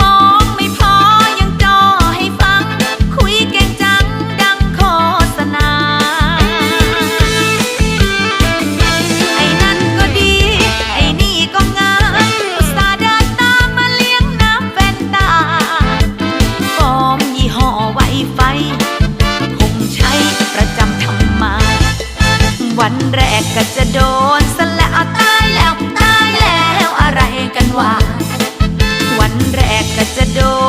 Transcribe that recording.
มองไม่พอยังจอให้ฟัง คุยเก่งจังดังโฆษณา ไอ้นั่นก็ดี ไอ้นี่ก็งอตาดินตามาเลี้ยงน้ำเป็ตาฟอมยี่ห้อไวไฟคงใช้ประจำทำมา วันแรกก็จะโดน วั